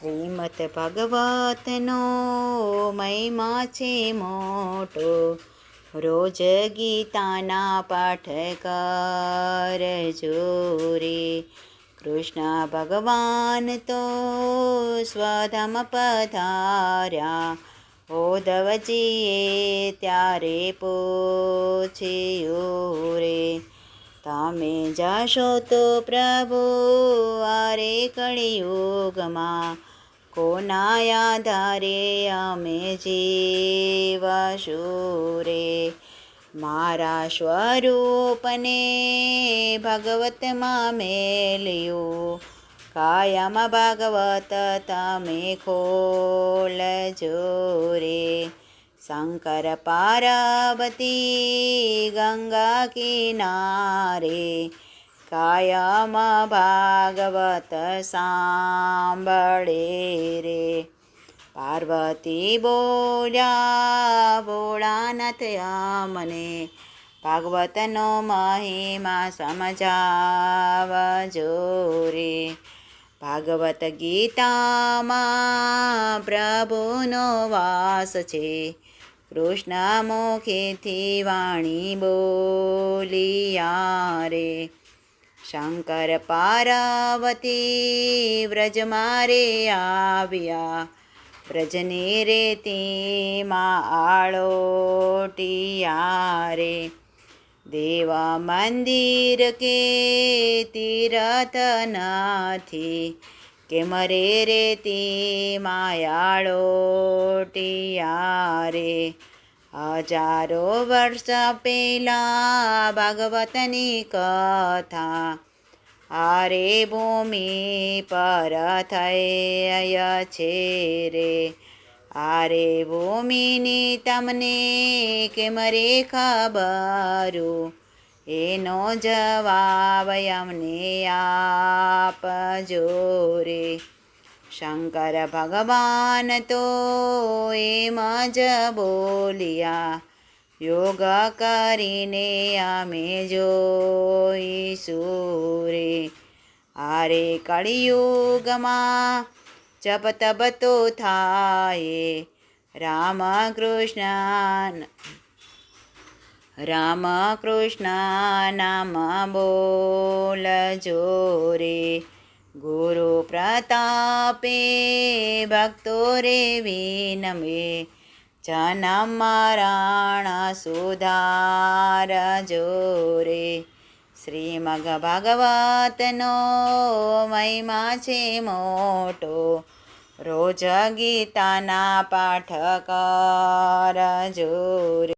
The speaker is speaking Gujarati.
શ્રીમદ ભગવતનો મહિમા છે મોટો. રોજ ગીતાના પાઠ કરજો રે. કૃષ્ણ ભગવાન તો સ્વધમ પધાર્યા. ઓધવજીએ ત્યારે પૂછ્યું રે તમે જાશો તો પ્રભુ આરે કળિયુગમાં કોના આધારે અમે જીવશું રે? મારા સ્વરૂપને ભગવતમાં મેલ્યું. કાયમ ભાગવત તમે ખોલજો રે. ગંગા કિનારે કાયમ ભાગવત સાંભળે રે પાર્વતી બોલ્યા ભોળાનાથ અમને ભાગવતનો મહિમા સમજાવજો રે ભાગવત ગીતામાં પ્રભુનો વાસ છે કૃષ્ણ મુખેથી વાણી બોલિયા રે શંકર પાર્વતી વ્રજ મારે આવ્યા. વ્રજની રેતીમાં આળોટિયા રે દેવ મંદિર કે તીરથ નથી. કે મરે રેતી માયાળોટિયા રે. હજારો વર્ષ પહેલા ભાગવતની કથા આરે ભૂમિ પર થય છે રે. આરે ભૂમિની તમને કેમ રે ખબરું? એનો જવાબ અમને આપજો રે શંકર ભગવાન તો એમ જ બોલ્યા, યોગ કરીને અમે જોઈશું રે. આરે કળિયુગમાં જપ તપ તો થાય રામ કૃષ્ણ રામ કૃષ્ણ નામ બોલ જોરે. ગુરુ પ્રતાપે ભક્તો રે વિનમે. જનમ મારાણા સુધાર જોરે. શ્રીમગ ભાગવતનો મહિમા છે મોટો. રોજ ગીતાના પાઠ કરજો રે